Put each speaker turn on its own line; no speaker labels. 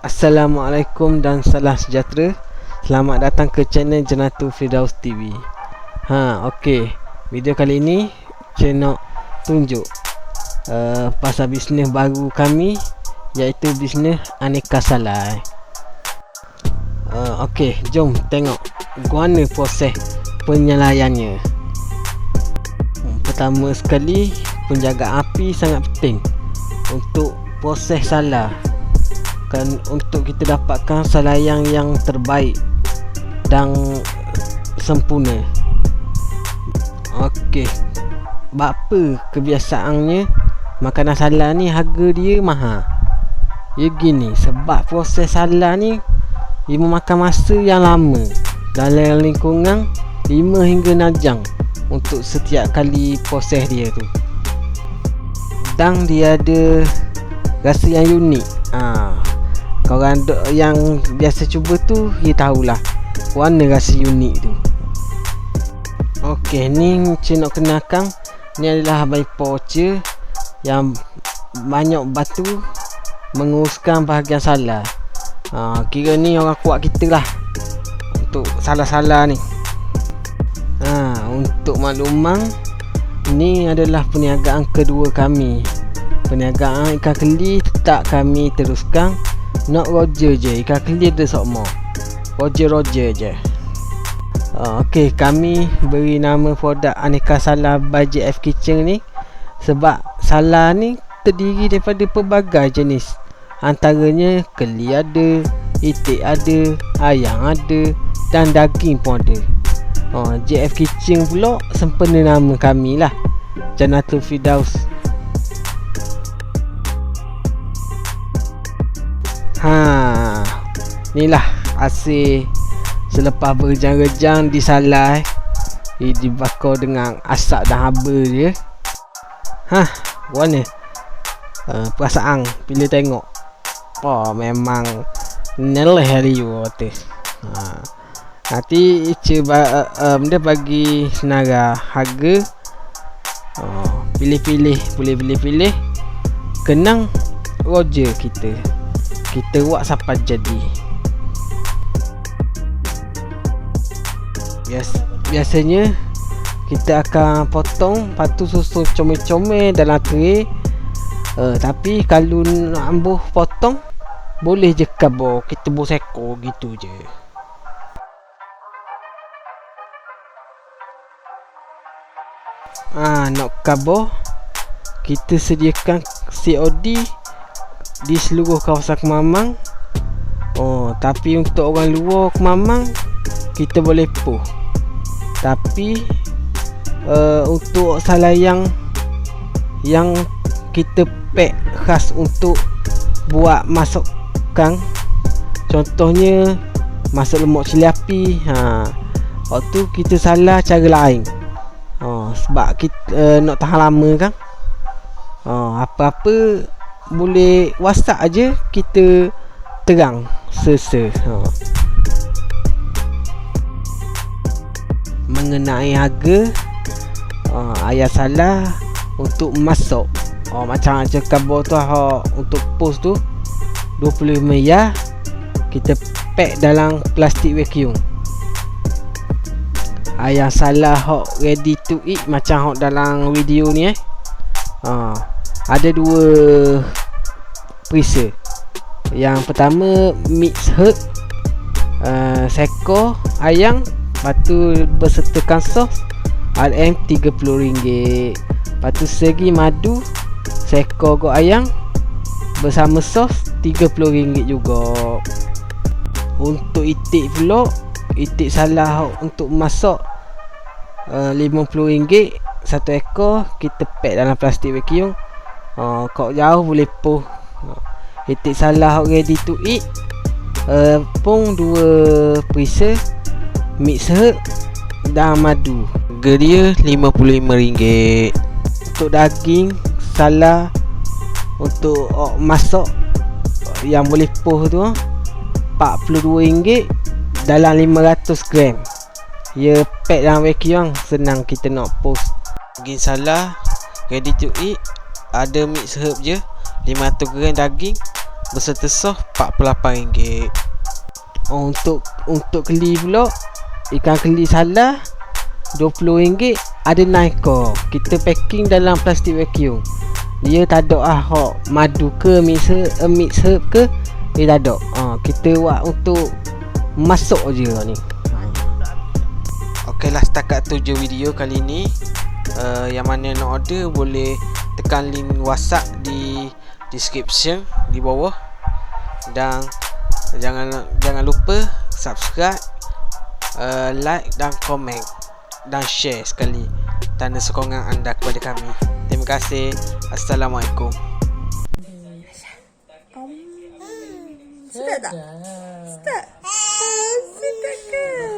Assalamualaikum dan salam sejahtera. Selamat datang ke channel Jenatu Firdaus TV Ha, okey. Video kali ini Saya nak tunjuk uh, Pasal bisnes baru kami Iaitu bisnes aneka salai. Uh, Okey, jom tengok Guana proses penyelayannya hmm, Pertama sekali Penjagaan api sangat penting Untuk proses salah kan untuk kita dapatkan salayang yang terbaik dan sempurna. Okey. Bapa kebiasaannya makanan salah ni harga dia mahal. Ya gini sebab proses salah ni ia memakan masa yang lama dalam lingkungan 5 hingga 6 jam untuk setiap kali proses dia tu. Dan dia ada rasa yang unik. Korang yang biasa cuba tu Dia tahulah. Warna rasa unik tu. Okey ni Cik nak kenalkan Ni adalah Abai Pocha Yang Banyak batu Menguruskan bahagian salah. Ha, Kira ni orang kuat kita lah Untuk salah-salah ni. Ha, Untuk makluman Ni adalah perniagaan kedua kami. Perniagaan ikan keli tetap kami teruskan nak Roger je Ikan clear dia sokmo Roger Roger je. Uh, Ok kami beri nama produk Aneka Salah by JF Kitchen ni Sebab Salah ni terdiri daripada pelbagai jenis. Antaranya keli ada Itik ada Ayam ada Dan daging pun ada. Uh, JF Kitchen pula sempena nama kami lah. Janatul Fidaus Inilah hasil selepas berjang-rejang di salai eh, dibakar dengan asap dan haba dia. Ha, mana? Uh, perasaan bila tengok. Oh, memang neleh hari you kata. Ha. Nanti cuba uh, um, dia bagi senara harga oh, pilih-pilih boleh pilih-pilih kenang Roger kita kita buat sampai jadi Bias, biasanya kita akan potong patu susu comel-comel dalam tray uh, tapi kalau nak ambuh potong boleh je kabur. Kita buh seko gitu je. Ah, nak kabur kita sediakan COD di seluruh kawasan Kemamang. Oh, tapi untuk orang luar Kemamang kita boleh puh. Tapi uh, untuk salayang yang kita pack khas untuk buat masukkan contohnya masuk lemak cili api ha waktu kita salah cara lain oh sebab kita uh, nak tahan lama kan oh apa-apa boleh whatsapp aja kita terang sese ha. Mengenai harga uh, ayah salah untuk masuk. Oh, macam cakap kabel tu ha, untuk post tu 25 ya kita pack dalam plastik vacuum. Ayah salah hot ready to eat macam hot dalam video ni eh. Uh, ada dua preset yang pertama mix herb uh, seko ayam batu bersertakan sos RM RM30 batu segi madu seko go ayam bersama sos RM30 juga. Untuk itik pula itik salah untuk masak uh, RM50 satu ekor kita pack dalam plastik vacuum. Uh, kau jauh boleh puh. Etik salah ready to eat uh, Pung dua perisa Mix herb Dan madu. Dia RM55 Untuk daging Salah Untuk oh, masak Yang boleh poh tu RM42 Dalam 500 gram. Ya pack dalam vacuum Senang kita nak post. Daging salah Ready to eat. Ada mix herb je 500 gram daging
berserta sos RM48
Oh, untuk untuk keli pula ikan keli salah RM20 ada 9 ekor. Kita packing dalam plastik vacuum. Dia tak ada ah hok madu ke mix herb, uh, mix ke dia tak ada. Ha, kita buat untuk masuk je ni. Ha.
Okeylah setakat tu je video kali ni uh, Yang mana nak order boleh tekan link whatsapp di description di bawah Dan jangan jangan lupa subscribe Eh, like dan komen dan share sekali tanda sokongan anda kepada kami. Terima kasih. Assalamualaikum.
Sudah tak? Sudah? Sudah ke?